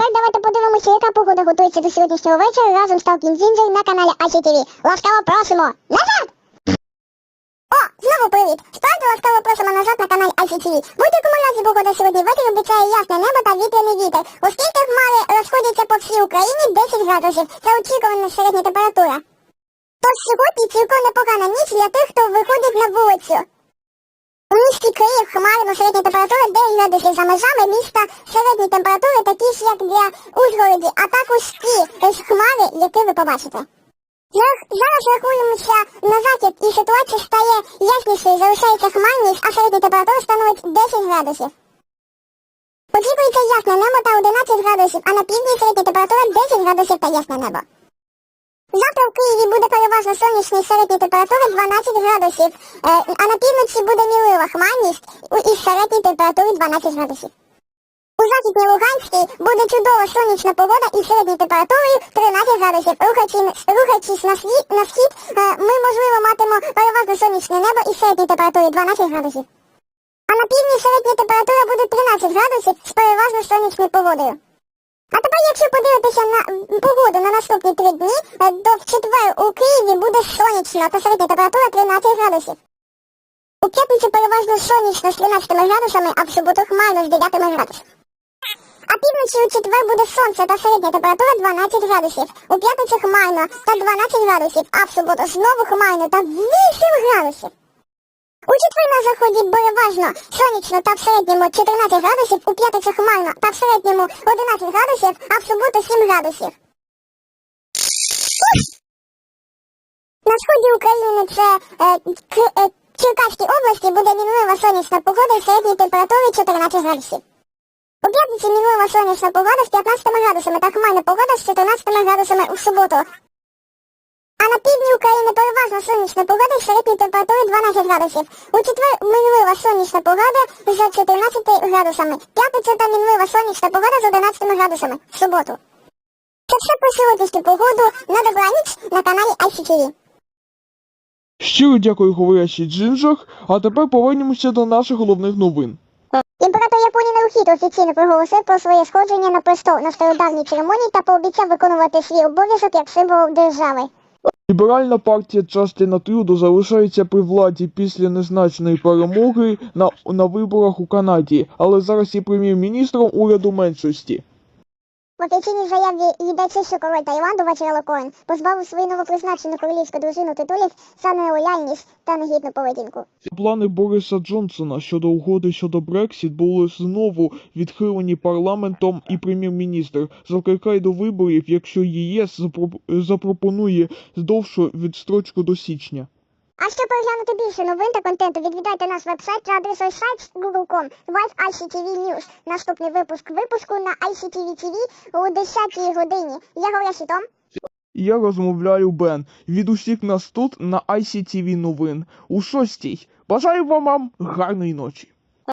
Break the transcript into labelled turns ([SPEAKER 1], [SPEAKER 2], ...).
[SPEAKER 1] тепер давайте подивимося, яка погода готується до сьогоднішнього вечора разом з Talking Ginger на каналі ICTV. Ласкаво просимо! Назад! О, знову привіт! Справді ласкаво просимо назад на каналі. В будь-якому разі погода сьогодні ввечері обіцяє ясне небо та вітряний вітер. Оскільки хмари розходяться по всій Україні 10 градусів. Це очікувана середня температура. Тож сьогодні цілком непогана ніч для тих, хто виходить на вулицю. Місті Київ хмарно середня температура 9 градусів за межами міста середні температури такі ж, як для Ужгороді, а також ті ж хмари, які ви побачите. Зараз, зараз рахуємося на захід і ситуація стає яснішою, залишається хмарність, а середня температура становить 10 градусів. Очікується ясне небо та 11 градусів, а на півдні середня температура 10 градусів та ясне небо. Завтра в Києві буде переважно сонячний середня температура 12 градусів, е, а на півночі буде мінлива хмарність із середньої температури 12 градусів. У західній Луганській буде чудова сонячна погода із середньою температурою 13 градусів. Рухаючи- Рухаючись на схід, на схід е, ми, можливо, матимо переважно сонячне небо із середньою температурою 12 градусів. А на півдні середня температура буде 13 градусів з переважно сонячною погодою. А тепер, якщо подивитися на погоду на наступні три дні, е, то в четвер у Києві буде сонячно та середня температура 13 градусів. У п'ятницю переважно сонячно з 13 градусами, а в суботу хмарно з 9 градусів. А півночі у четвер буде сонце та середня температура 12 градусів. У п'ятницю хмарно та 12 градусів, а в суботу знову хмарно та 8 градусів. У четвер на заході переважно сонячно та в середньому 14 градусів, у п'ятницю хмарно та в середньому 11 градусів, а в суботу 7 градусів. На сході України це е, е, Черкаській області буде мінлива сонячна погода з середньої температури 14 градусів. У п'ятницю мінлива сонячна погода з 15 градусами та хмарна погода з 14 градусами у суботу. А на півдні України переважно сонячна погода з середньої температури 12 градусів. У четвер мінлива сонячна погода з 14 градусами. П'ятницю та мінлива сонячна погода з 11 градусами в суботу. Це все про сьогоднішню погоду на добраніч на каналі ICTV.
[SPEAKER 2] Щиро дякую говорящий Джинджах, а тепер повернемося до наших головних новин.
[SPEAKER 1] Імператор Японії Нарухіто офіційно проголосив про своє сходження на престол на стародавній церемонії та пообіцяв виконувати свій обов'язок як символ держави.
[SPEAKER 2] Ліберальна партія частина Трюдо залишається при владі після незначної перемоги на, на виборах у Канаді, але зараз є прем'єр-міністром уряду меншості.
[SPEAKER 1] Офіційній заяві що король Таїланду Вачело Коен позбавив свою новопризначену королівську дружину титулів за нелояльність та негідну поведінку.
[SPEAKER 2] Плани Бориса Джонсона щодо угоди щодо Брексіт були знову відхилені парламентом і прем'єр-міністр закликає до виборів, якщо ЄС запро- запропонує довшу відстрочку до січня.
[SPEAKER 1] А щоб переглянути більше новин та контенту, відвідайте наш вебсайт за адресою сайт google.com Live ICTV News. Наступний випуск випуску на ICTV TV у 10 годині. Я говорю Том.
[SPEAKER 2] Я розмовляю Бен. Від усіх нас тут на ICTV новин у шостій. Бажаю вам вам гарної ночі.